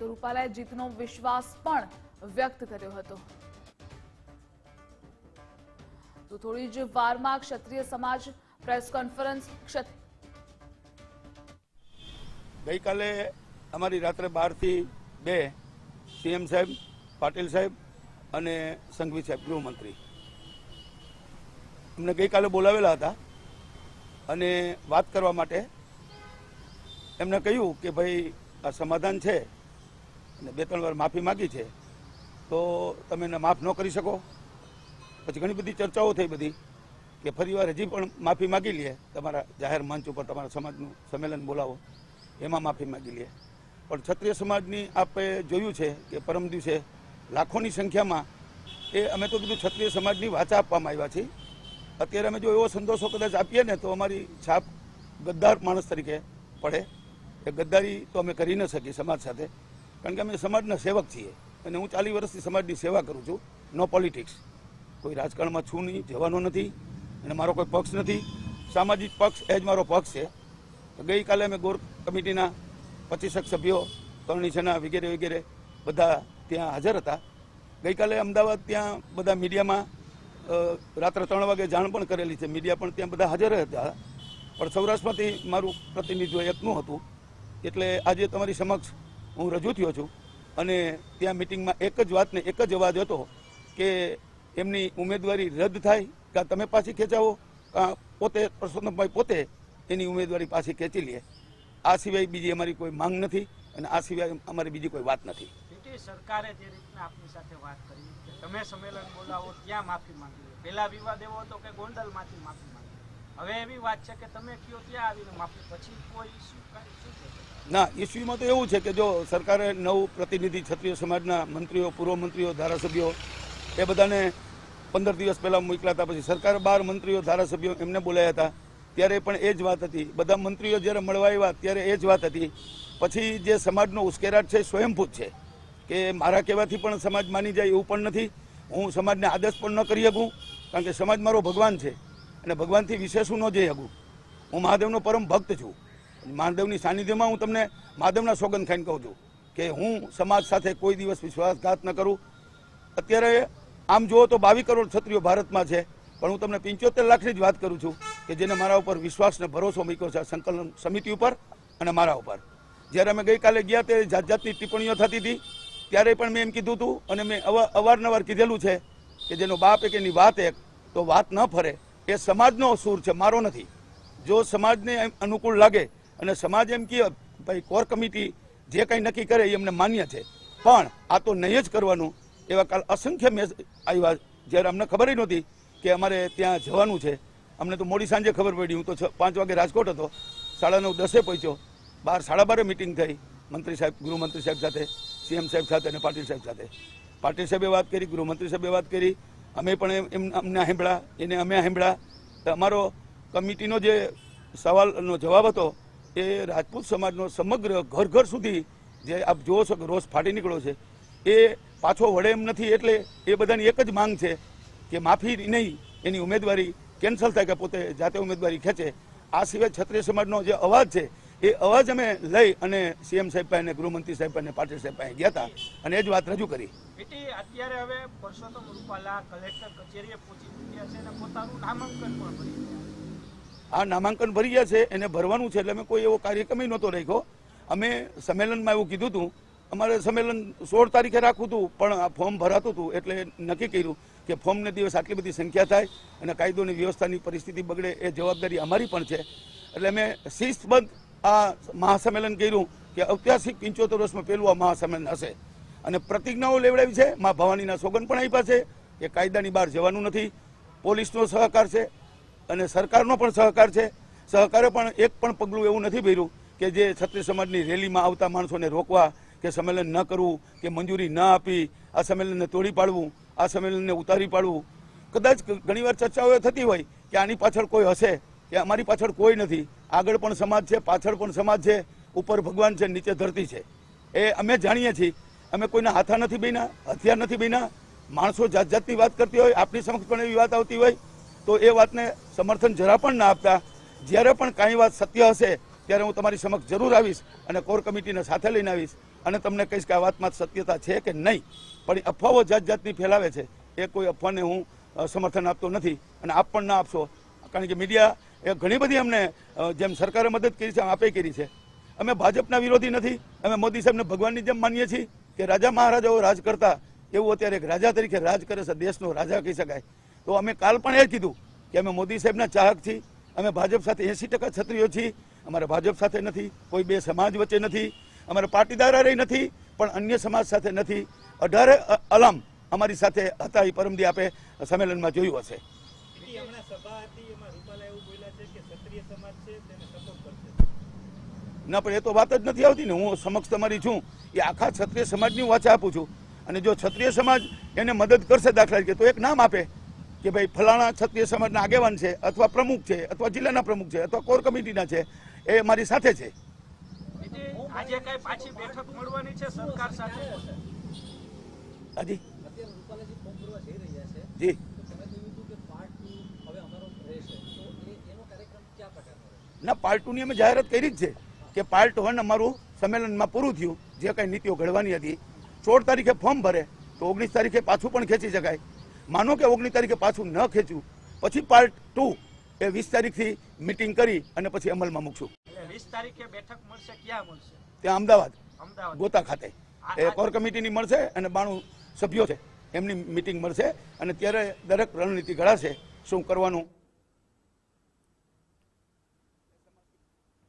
તો રૂપાલાએ જીતનો વિશ્વાસ પણ વ્યક્ત કર્યો હતો. તો થોડી જ વારમાં ક્ષત્રિય સમાજ પ્રેસ કોન્ફરન્સ ગઈકાલે અમારી રાત્રે બારથી બે સીએમ સાહેબ, પાટીલ સાહેબ અને સંઘવી સાહેબ, ગૃહમંત્રી. અમને ગઈકાલે બોલાવેલા હતા અને વાત કરવા માટે એમને કહ્યું કે ભાઈ, આ સમાધાન છે. અને બે ત્રણ વાર માફી માગી છે, તો તમે એને માફ ન કરી શકો. પછી ઘણી બધી ચર્ચાઓ થઈ બધી કે ફરીવાર હજી પણ માફી માગી લે. તમારા જાહેર મંચ ઉપર તમારા સમાજનું સંમેલન બોલાવો, એમાં માફી માગી લે. પણ ક્ષત્રિય સમાજની આપણે જોયું છે કે પરમ દિવસે લાખોની સંખ્યામાં એ અમે તો કીધું ક્ષત્રિય સમાજની વાચા આપવામાં આવ્યા છીએ. અત્યારે અમે જો એવો સંદેશો કદાચ આપીએ ને તો અમારી છાપ ગદ્દાર માણસ તરીકે પડે. એ ગદ્દારી તો અમે કરી ન શકીએ સમાજ સાથે. કારણ કે અમે સમાજના સેવક છીએ અને હું ચાલીસ વર્ષથી સમાજની સેવા કરું છું. નો પોલિટિક્સ કોઈ રાજકારણમાં છું નહીં, જવાનો નથી અને મારો કોઈ પક્ષ નથી. સામાજિક પક્ષ એ જ મારો પક્ષ છે. તો ગઈકાલે અમે ગોર કમિટીના પચીસક સભ્યો કરણી સેના વગેરે વગેરે બધા ત્યાં હાજર હતા. ગઈકાલે અમદાવાદ ત્યાં બધા મીડિયામાં રાત્રે ત્રણ વાગે જાણ પણ કરેલી છે. મીડિયા પણ ત્યાં બધા હાજર હતા. પણ સૌરાષ્ટ્રમાંથી મારું પ્રતિનિધિત્વ એકનું હતું. એટલે આજે તમારી સમક્ષ હું રજૂ થયો છું. અને ત્યાં મિટિંગમાં એક જ વાતને એક જ અવાજ હતો કે એમની ઉમેદવારી રદ થાય કાં તમે પાછી ખેંચાવો? કાં પોતે પરસોત્તમભાઈ પોતે એની ઉમેદવારી પાછી ખેંચી લે. આ સિવાય બીજી અમારી કોઈ માંગ નથી અને આ સિવાય અમારી બીજી કોઈ વાત નથી. સરકારે જે રીતના આપની સાથે વાત કરી તમે સંમેલન બોલાવો, ત્યાં માફી માંગી પહેલા વિવાદ એવો હતો કે ગોંડલમાંથી માફી માંગી. હવે એવી વાત છે કે તમે કયો ત્યાં પછી કોઈ શું કહેશો ના ઇસ્યુમાં તો એવું છે કે જો સરકારે નવ પ્રતિનિધિ ક્ષત્રિય સમાજના મંત્રીઓ, પૂર્વ મંત્રીઓ, ધારાસભ્યો, એ બધાને પંદર દિવસ પહેલાં મોકલ્યા હતા. પછી સરકાર બાર મંત્રીઓ, ધારાસભ્યો એમને બોલાયા હતા. ત્યારે પણ એ જ વાત હતી. બધા મંત્રીઓ જ્યારે મળવા આવ્યા, ત્યારે એ જ વાત હતી. પછી જે સમાજનો ઉશ્કેરાટ છે સ્વયંભૂત છે કે મારા કહેવાથી પણ સમાજ માની જાય એવું પણ નથી. હું સમાજને આદેશ પણ ન કરી શકું, કારણ કે સમાજ મારો ભગવાન છે. અને ભગવાનથી વિશેષ હું ન જઈ શકું. હું મહાદેવનો પરમ ભક્ત છું. મહાદેવની સાનિધ્યમાં હું તમને મહાદેવના સોગંદ ખાઈને કહું છું કે હું સમાજ સાથે કોઈ દિવસ વિશ્વાસઘાત ન કરું. અત્યારે આમ જુઓ તો બાવીસ કરોડ ક્ષત્રિયો ભારતમાં છે, પણ હું તમને પંચોતેર લાખની જ વાત કરું છું કે જેને મારા ઉપર વિશ્વાસ ને ભરોસો મૂક્યો છે સંકલન સમિતિ ઉપર અને મારા ઉપર. જ્યારે અમે ગઈકાલે ગયા ત્યારે જાત જાતની ટિપ્પણીઓ થતી હતી, ત્યારે પણ મેં એમ કીધું હતું અને મેં અવા- અવારનવાર કીધેલું છે કે જેનો બાપ એક એની વાત એક, તો વાત ન ફરે. એ સમાજનો સૂર છે, મારો નથી. જો સમાજને એમ અનુકૂળ લાગે અને સમાજ એમ કહે, ભાઈ, કોર કમિટી જે કંઈ નક્કી કરે એ અમને માન્ય છે. પણ આ તો નહીં જ કરવાનું. એવા કાલ અસંખ્ય મેસ, આવ્યા જ્યારે અમને ખબર નહોતી કે અમારે ત્યાં જવાનું છે. અમને તો મોડી સાંજે ખબર પડી. હું તો પાંચ વાગે રાજકોટ હતો. સાડા નવ, દસે પહોંચ્યો. બાર, સાડા બારે મિટિંગ થઈ. મંત્રી સાહેબ, ગૃહમંત્રી સાહેબ સાથે, સીએમ સાહેબ સાથે અને પાટીલ સાહેબ સાથે. પાટીલ સાહેબે વાત કરી, ગૃહમંત્રી સાહેબે વાત કરી. અમે પણ એમ- અમને સાંભળ્યા એને અમે સાંભળ્યા તો અમારો કમિટીનો જે સવાલનો જવાબ હતો, એ રાજપૂત સમાજનો સમગ્ર ઘર ઘર સુધી જે આપ જોવો છો કે રોષ ફાટી નીકળ્યો છે, એ પાછો વળે એમ નથી. એટલે એ બધાની એક જ માંગ છે કે માફી નહીં, એની ઉમેદવારી કેન્સલ થાય કે પોતે જાતે ઉમેદવારી ખેંચે. આ સિવાય ક્ષત્રિય સમાજનો જે અવાજ છે એ અવાજ અમે લઈ અને સીએમ સાહેબ પાસે ગૃહમંત્રી સાહેબ પાસે પાટીલ સાહેબ પાસે ગયા હતા અને એ જ વાત રજૂ કરી. અત્યારે હવે પરસોત્તમ રૂપાલા કલેક્ટર કચેરીએ પહોંચી ચૂક્યા છે અને પોતાનું નામાંકન પણ ભરી આ નામાંકન ભરી ગયા છે એને ભરવાનું છે એટલે અમે કોઈ એવો કાર્યક્રમ નહોતો રાખ્યો. અમે સંમેલનમાં એવું કીધું હતું અમારે સંમેલન સોળ તારીખે રાખવું હતું પણ આ ફોર્મ ભરાતું હતું એટલે નક્કી કર્યું કે ફોર્મને દિવસ આટલી બધી સંખ્યા થાય અને કાયદોની વ્યવસ્થાની પરિસ્થિતિ બગડે એ જવાબદારી અમારી પણ છે. એટલે અમે શિસ્તબદ્ધ આ મહાસંમેલન કર્યું કે ઐતિહાસિક પંચોતેર વર્ષમાં પહેલું આ મહાસંમેલન હશે. અને પ્રતિજ્ઞાઓ લેવડાવી છે. મા ભવાનીના સોગન પણ આપ્યા છે કે કાયદાની બહાર જવાનું નથી. પોલીસનો સહકાર છે અને સરકારનો પણ સહકાર છે. સહકારે પણ એક પણ પગલું એવું નથી ભર્યું કે જે છત્રી સમાજની રેલીમાં આવતા માણસોને રોકવા, કે સંમેલન ન કરવું, કે મંજૂરી ન આપી, આ સંમેલનને તોડી પાડવું, આ સંમેલનને ઉતારી પાડવું. કદાચ ઘણીવાર ચર્ચાઓ થતી હોય કે આની પાછળ કોઈ હશે. કે અમારી પાછળ કોઈ નથી. આગળ પણ સમાજ છે, પાછળ પણ સમાજ છે, ઉપર ભગવાન છે, નીચે ધરતી છે. એ અમે જાણીએ છીએ. અમે કોઈના હાથા નથી બન્યા હથિયાર નથી બન્યા માણસો જાત જાતની વાત કરતી હોય આપણી સમક્ષ પણ એવી વાત આવતી હોય, તો એ વાતને સમર્થન જરા પણ ના આપતા. જ્યારે પણ કાંઈ વાત સત્ય હશે, ત્યારે હું તમારી સમક્ષ જરૂર આવીશ અને કોર કમિટીને સાથે લઈને આવીશ અને તમને કહીશ કે આ વાતમાં સત્યતા છે કે નહીં. પણ એ અફવાઓ જાત જાતની ફેલાવે છે. એ કોઈ અફવાને હું સમર્થન આપતો નથી અને આપ પણ ના આપશો. કારણ કે મીડિયા એ ઘણી બધી અમને જેમ સરકારે મદદ કરી છે, આપે કરી છે. અમે ભાજપના વિરોધી નથી, અમે મોદી સાહેબને ભગવાનની જેમ માનીએ છીએ કે રાજા મહારાજાઓ રાજ કરતા, એવું અત્યારે એક રાજા તરીકે રાજ કરે છે, દેશનો રાજા કહી શકાય. તો અમે કાલ પણ એ કીધું કે અમે મોદી સાહેબના ચાહક છીએ, અમે ભાજપ સાથે એંસી ટકા છત્રીઓ છીએ, અમારે ભાજપ સાથે નથી, કોઈ બે સમાજ વચ્ચે નથી, અમારે પાટીદાર હારે નથી, પણ અન્ય સમાજ સાથે નથી. અઢારે અલામ અમારી સાથે હતા, એ પરમદી આપે સંમેલનમાં જોયું હશે. ના પણ એ તો વાત જ નથી આવતી ને. હું સમક્ષ તમારી છું. એ આખા ક્ષત્રિય સમાજની હું વાચા આપું છું. અને જો ક્ષત્રિય સમાજ એને મદદ કરશે દાખલા તરીકે તો એક નામ આપે કે ભાઈ ફલાણા ક્ષત્રિય સમાજના આગેવાન છે અથવા પ્રમુખ છે અથવા જિલ્લાના પ્રમુખ છે અથવા કોર કમિટીના છે એ મારી સાથે છે. આજે કઈ પાછી બેઠક મળવાની છે સરકાર સાથે? હાજી. જી તો તમે કહ્યું હતું કે પાર્ટ ટુ હવે અમારો રહેશે તો એ એનો કાર્યક્રમ કયા પ્રકારનો રહેશે ના પાર્ટ ટુની અમે જાહેરાત કરી જ છે કે પાર્ટ વન અમારું સંમેલનમાં પૂરું થયું. જે કંઈ નીતિઓ ઘડવાની હતી. સોળ તારીખે ફોર્મ ભરે તો ઓગણીસ તારીખે પાછું પણ ખેંચી શકાય. માનો કે ઓગણીસ તારીખે પાછું ન ખેંચ્યું પછી પાર્ટ ટુ એ વીસ તારીખથી મિટિંગ કરી અને પછી અમલમાં મૂકશું. વીસ તારીખે બેઠક મળશે ક્યાં મળશે? ત્યાં અમદાવાદ અમદાવાદ. ગોતા ખાતે. એ કોર કમિટીની મળશે અને બાણું સભ્યો છે. એમની મિટિંગ મળશે અને ત્યારે દરેક રણનીતિ ઘડાશે શું કરવાનું?